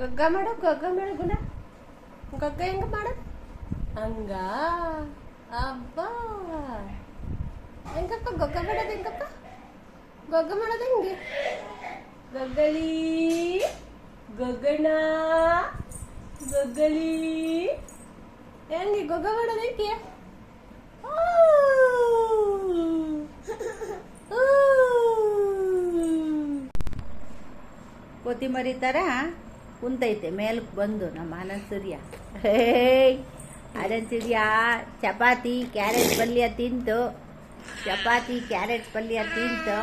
ಗಗ್ಗ ಮಾಡು ಗಗ್ಗ ಮಾಡು ಗುಣ. ಗಗ್ಗ ಹೆಂಗ ಮಾಡು? ಹಂಗ ಅಬ್ಬ. ಹೆಂಗಪ್ಪ, ಗಗ್ಗ ಮಾಡೋದು ಹೆಂಗಪ್ಪ? ಗಗ್ಗ ಮಾಡೋದು ಹೆಂಗೆ? ಗಗ್ಗಲಿ ಗಗ್ಗಣ ಗಗ್ಗಲಿ ಹೆಂಗೆ, ಗೊಗ್ಗ ಮಾಡೋದು ಹೆಂಗೆ? ಕೊತ್ತಿಮರಿ ಥರ ಕುಂತೈತೆ ಮೇಲಕ್ಕೆ ಬಂದು ನಮ್ಮ ಆನಂದ್ ಸೂರ್ಯ ಹೇಯ್ ಆನಂದ್ ಸೂರ್ಯ ಚಪಾತಿ, ಕ್ಯಾರೆಟ್ ಪಲ್ಯ ತಿಂತು. ಚಪಾತಿ, ಕ್ಯಾರೆಟ್ ಪಲ್ಯ ತಿಂತು.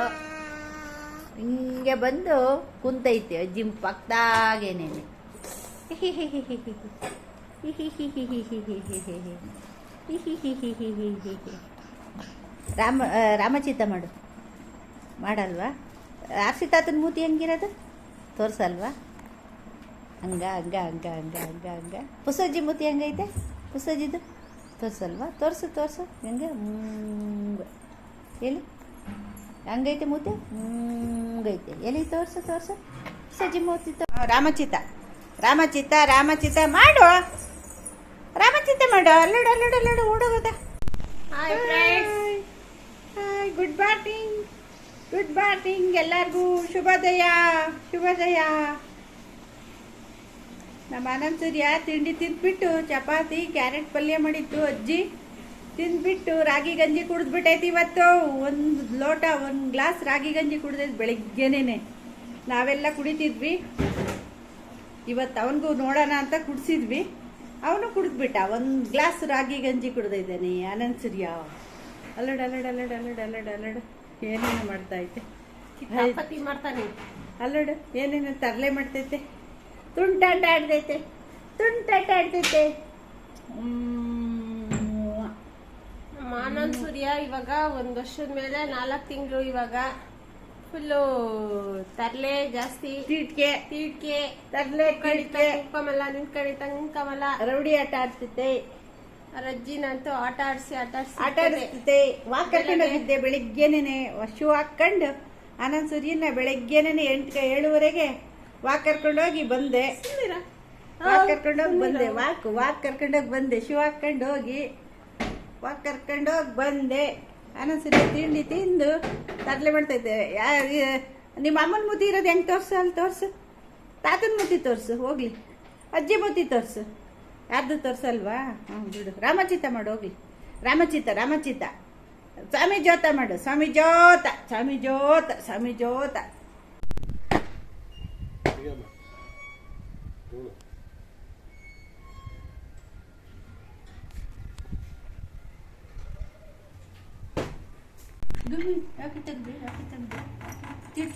ಹಿಂಗೆ ಬಂದು ಕುಂತೈತೆ ಅಜ್ಜಿ ಪಕ್ಕದಾಗೇನೇನೆ ರಾಮ ರಾಮಚಿತ ಮಾಡು. ಮಾಡಲ್ವಾ? ಆರ್ಸಿತಾತನ ಮೂತಿ ಹೆಂಗಿರೋದು? ತೋರ್ಸಲ್ವಾ? ಹಂಗ ಹಂಗ ಹಂಗ ಹಂಗ ಹಂಗ ಹಂಗ. ಪುಸಜ್ಜಿ ಮೂತಿ ಹಂಗೈತೆ ಪುಸಜ್ಜಿದು ತೋರ್ಸಲ್ವಾ? ತೋರ್ಸು ತೋರ್ಸು. ಹೆಂಗೆ? ಎಲ್ಲಿ? ಹಂಗೈತೆ ಮೂತಿ? ಹಂಗೈತೆ ಎಲ್ಲಿ? ತೋರ್ಸು ತೋರ್ಸು. ಪುಸಜ್ಜಿ ಮೂತಿ ತೋ ರಾಮಚಿತ. ರಾಮಚಿತ ರಾಮಚಿತ್ತ ಮಾಡು. ರಾಮಚಿತ ಮಾಡು. ಅಲ್ಲೋಡು ಅಲ್ಲೋಡು ಅಲ್ಲೋಡು ಓಡೋಗೋದ hi good morning good morning ಎಲ್ಲರಿಗೂ ಶುಭೋದಯ. ಶುಭೋದಯ. ನಮ್ಮ ಆನಂದ್ ಸೂರ್ಯ ತಿಂಡಿ ತಿಂದ್ಬಿಟ್ಟು ಚಪಾತಿ ಕ್ಯಾರೆಟ್ ಪಲ್ಯ ಮಾಡಿತ್ತು ಅಜ್ಜಿ. ತಿಂದ್ಬಿಟ್ಟು ರಾಗಿ ಗಂಜಿ ಕುಡಿದ್ಬಿಟ್ಟೈತಿ ಇವತ್ತು. ಒಂದು ಲೋಟ ಒಂದು ಗ್ಲಾಸ್ ರಾಗಿ ಗಂಜಿ ಕುಡ್ದೈತೆ ಬೆಳಿಗ್ಗೆನೇ ನಾವೆಲ್ಲ ಕುಡಿತಿದ್ವಿ. ಇವತ್ತು ಅವನಿಗೂ ನೋಡೋಣ ಅಂತ ಕುಡಿಸಿದ್ವಿ. ಅವನು ಕುಡಿದ್ಬಿಟ್ಟ. ಒಂದು ಗ್ಲಾಸ್ ರಾಗಿ ಗಂಜಿ ಕುಡ್ದಿದ್ದಾನೆ ಆನಂದ್ ಸೂರ್ಯ ಅಲ್ಲಡ ಅಲ್ಲಡ ಅಲ್ಲಡ ಅಲ್ಲಡ ಅಲ್ಲಡ ಅಲ್ಲಡ್. ಏನೇನು ಮಾಡ್ತಾ ಐತೆ ಅಲ್ಲಡು ಏನೇನು ತರಲೆ ಮಾಡ್ತೈತೆ. ತುಂಟಾಟ ಆಡ್ತೈತೆ ತುಂಟಾಟ ಆಡ್ತೈತೆ ಆನಂದ್ ಸೂರ್ಯ ಇವಾಗ ಒಂದ್ ವರ್ಷದ ಮೇಲೆ ನಾಲ್ಕು ತಿಂಗಳು ಇವಾಗ ಫುಲ್ಲು ತರ್ಲೆ ಜಾಸ್ತಿ. ತೀಟ್ಕೆ. ತೀಟ್ಕೆ. ತರಲೆ ಕಮಲ ನಿನ್ ನಿನ್ ಕಮಲ ರೌಡಿ ಆಟ ಆಡ್ತೈತೆ ರಜ್ಜಿನಂತೂ ಆಟ ಆಡಿಸಿ ಆಟ ಆಡ್ಸಿ ಆಟ ಆಡಿಸ್ತೈತೆ ವಾಕ್ ಕರ್ಕೊಂಡು ಹೋಗಿದ್ದೆ ಬೆಳಿಗ್ಗೆನೆ ಶೂ ಹಾಕೊಂಡು ಆನಂದ್ ಸೂರ್ಯನ ಬೆಳಿಗ್ಗೆನೇ ಎಂಟು ಏಳುವರೆಗೆ ವಾಕ್ ಕರ್ಕೊಂಡೋಗಿ ಬಂದೆ. ವಾಕ್ ಕರ್ಕೊಂಡೋಗಿ ಬಂದೆ. ವಾಕ್ ವಾಕ್ ಕರ್ಕೊಂಡೋಗಿ ಬಂದೆ. ಶಿವ ಹಾಕೊಂಡೋಗಿ ವಾಕ್ ಕರ್ಕೊಂಡೋಗಿ ಬಂದೆ. ಆನಂದ್ ಸೂರ್ಯ ತಿಂಡಿ ತಿಂದು ತರಲೆ ಮಾಡ್ತಾಯಿದ್ದೆ ಯಾ- ನಿಮ್ಮ ಅಮ್ಮನ ಮುತಿ ಇರೋದು ಹೆಂಗೆ ತೋರಿಸು? ಅಲ್ಲಿ ತೋರಿಸು. ತಾತನ ಮುತಿ ತೋರಿಸು. ಹೋಗ್ಲಿ. ಅಜ್ಜಿ ಮುತಿ ತೋರ್ಸು. ಯಾರ್ದು ತೋರಿಸಲ್ವಾ? ಹ್ಞೂ ಬಿಡು. ರಾಮಚಿತ್ತ ಮಾಡು ಹೋಗ್ಲಿ. ರಾಮಚಿತ್ತ ರಾಮಚಿತ್ತ ಸ್ವಾಮಿ ಜ್ಯೋತ ಮಾಡು. ಸ್ವಾಮಿ ಜ್ಯೋತ. ಸ್ವಾಮಿ ಜ್ಯೋತ. ಸ್ವಾಮಿ ಜೋತ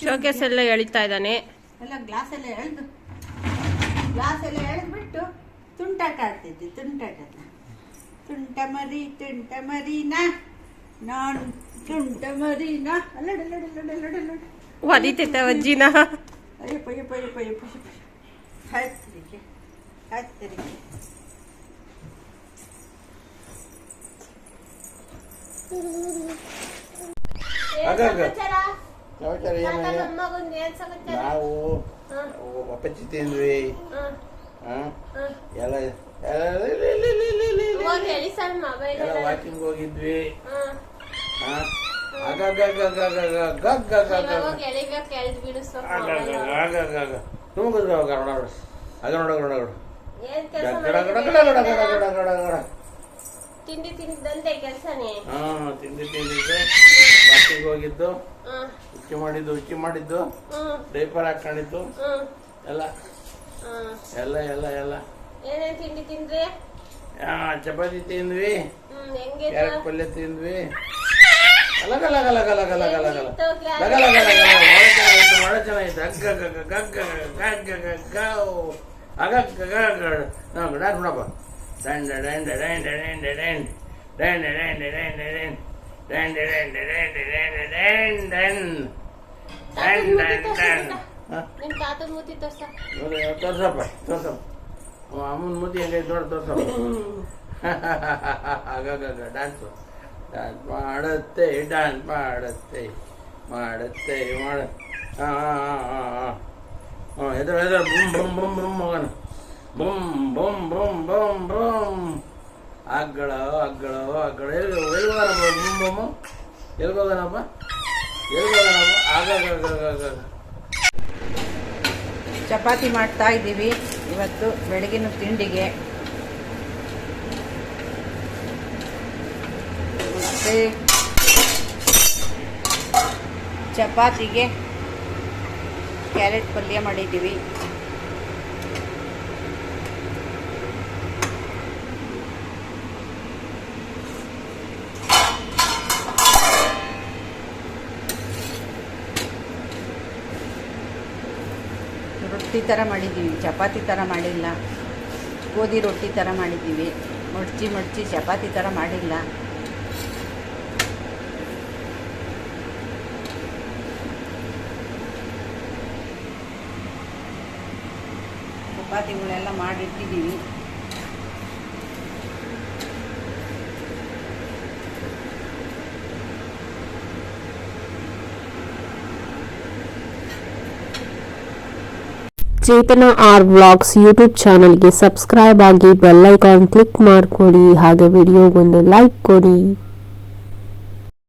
ಶೋಕೇಸ್ ಎಲ್ಲ ಎಳಿತಾ ಇದ್ದಾನೆ. ಎಲ್ಲ ಗ್ಲಾಸ್ ಎಲ್ಲ ಎಳೆದು ಗ್ಲಾಸ್ ಎಲ್ಲ ಎಳೆದ್ಬಿಟ್ಟು ತುಂಟಾಟ ಆಡ್ತಿದ್ದೆ ತುಂಟಾಟ ತುಂಟ ಮರಿ ತುಂಟ ಮರಿನ ನಾನು ತುಂಟ ಮರಿನ ಅಲ್ಲಡ ಅಲ್ಲಡ ಅಲ್ಲಡ ಅಲ್ಲಡ. ಅಲ್ಲಡ ಒದಿತೈತೆ ಅಜ್ಜಿನ. ಅಯ್ಯಪ್ಪ ಅಯ್ಯಪ್ಪ ಅಯ್ಯಪ್ಪ ಅಯ್ಯಪ್ಪ ಅಯ್ಯಪ್ಪ ಹತ್ತಿರಕ್ಕೆ ಹತ್ತಿರಕ್ಕೆ ನಾವು ಅಪ್ಪಾಜಿ ತಿಂದ್ವಿ ಎಲ್ಲ ಎಲ್ಲ ವಾಕಿಂಗ್ ಹೋಗಿದ್ವಿ ಹಾಂ ತಿಂಡಿ ಕೆಲಸನೇ ತಿಂಡಿ ತಿಂದಿದ್ದೆ ಹೋಗಿದ್ದು ಉಚ್ಚಿ ಮಾಡಿದ್ದು ಉಚ್ಚಿ ಮಾಡಿದ್ದು ಡೈಪರ್ ಹಾಕೊಂಡಿದ್ದು ಎಲ್ಲ ಎಲ್ಲ ಎಲ್ಲ ಎಲ್ಲ ತಿಂಡಿ ತಿಂದ್ರಿ ಚಪಾತಿ ತಿಂದ್ವಿ ಕ್ಯಾರೆಟ್ ಪಲ್ಯ ತಿಂದ್ವಿ. ಅಲ್ಲ ಗಲ ಗಲ ಗಲ ಗಲ ಗಲ ಗಲ ಹೆಂಗಿತ್ತು ಗಲ ಗಲ ಗಲ ಗಲ ಒಳ್ಳೆ ಚೆನ್ನಾಗಿತ್ತು ಒಳ್ಳೆ ಚೆನ್ನಾಗಿತ್ತು ಅಗ್ಗ ಗಗ್ಗ ಗಗ್ಗ ಗಗ್ಗ ಗಗ್ಗಾವ್ ಅಗ ಗಗ ನಾವು ಡಾಕ್ ನೋಡಪ್ಪ ದಂಡ ದಂಡ ದಂಡ ದಂಡ ದಂಡ ದಂಡ ದಂಡ ದಂಡ ದಂಡ ದಂಡ ದಂಡ ದಂಡ ದಂಡ ದಂಡ ದಂಡ ದಂಡ ದಂಡ ಹ? ನಿಮ್ ತಾತನ್ ಮೂತಿ ತೋರ್ಸ ನೋಡಿ, ತೋರ್ಸಪ್ಪ ತೋರ್ಸಪ್ಪ ಅವ ಅಮ್ಮನ ಮುದಿ ಹೆಂಗೈತೆ ನೋಡಿ ತೋರ್ಸಪ್ಪ ಆಗಾಗ ಡ್ಯಾನ್ಸು ಡಾನ್ಸ್ ಮಾಡುತ್ತೆ ಡಾನ್ಸ್ ಮಾಡುತ್ತೆ ಮಾಡುತ್ತೆ ಮಾಡ ಹಾಂ ಎದುರು ಎದುರು ಬುಮ್ ಬುಮ್ ಬುಮ್ ಬುಮ್ ಮಗನ. ಬುಮ್ ಬುಮ್ ಬುಮ್ ಬುಮ್ ಬುಮ್ ಅಗ್ಗಳ ಅಗ್ಗಳ ಅಗ್ಗಳ. ಎಲ್ಲಿ ಬುಮ್ ಆಗ. ಚಪಾತಿ ಮಾಡ್ತಾ ಇದ್ದೀವಿ ಇವತ್ತು ಬೆಳಗಿನ ತಿಂಡಿಗೆ. ಮತ್ತೆ ಚಪಾತಿಗೆ ಕ್ಯಾರೆಟ್ ಪಲ್ಯ ಮಾಡಿದ್ದೀವಿ. ರೊಟ್ಟಿ ಥರ ಮಾಡಿದ್ದೀವಿ. ಚಪಾತಿ ಥರ ಮಾಡಿಲ್ಲ. ಗೋಧಿ ರೊಟ್ಟಿ ಥರ ಮಾಡಿದ್ದೀವಿ. ಮಡ್ಚಿ ಮಡ್ಚಿ ಚಪಾತಿ ಥರ ಮಾಡಿಲ್ಲ. ಚಪಾತಿಗಳೆಲ್ಲ ಮಾಡಿಟ್ಟಿದ್ದೀವಿ ಚೇತನ ಆರ್ ವ್ಲಾಗ್ಸ್ ಯೂಟ್ಯೂಬ್ ಚಾನಲ್ಗೆ ಸಬ್ಸ್ಕ್ರೈಬ್ ಆಗಿ ಬೆಲ್ ಐಕಾನ್ ಕ್ಲಿಕ್ ಮಾಡ್ಕೊಡಿ ಹಾಗೆ ವಿಡಿಯೋಗೊಂದು ಲೈಕ್ ಕೊಡಿ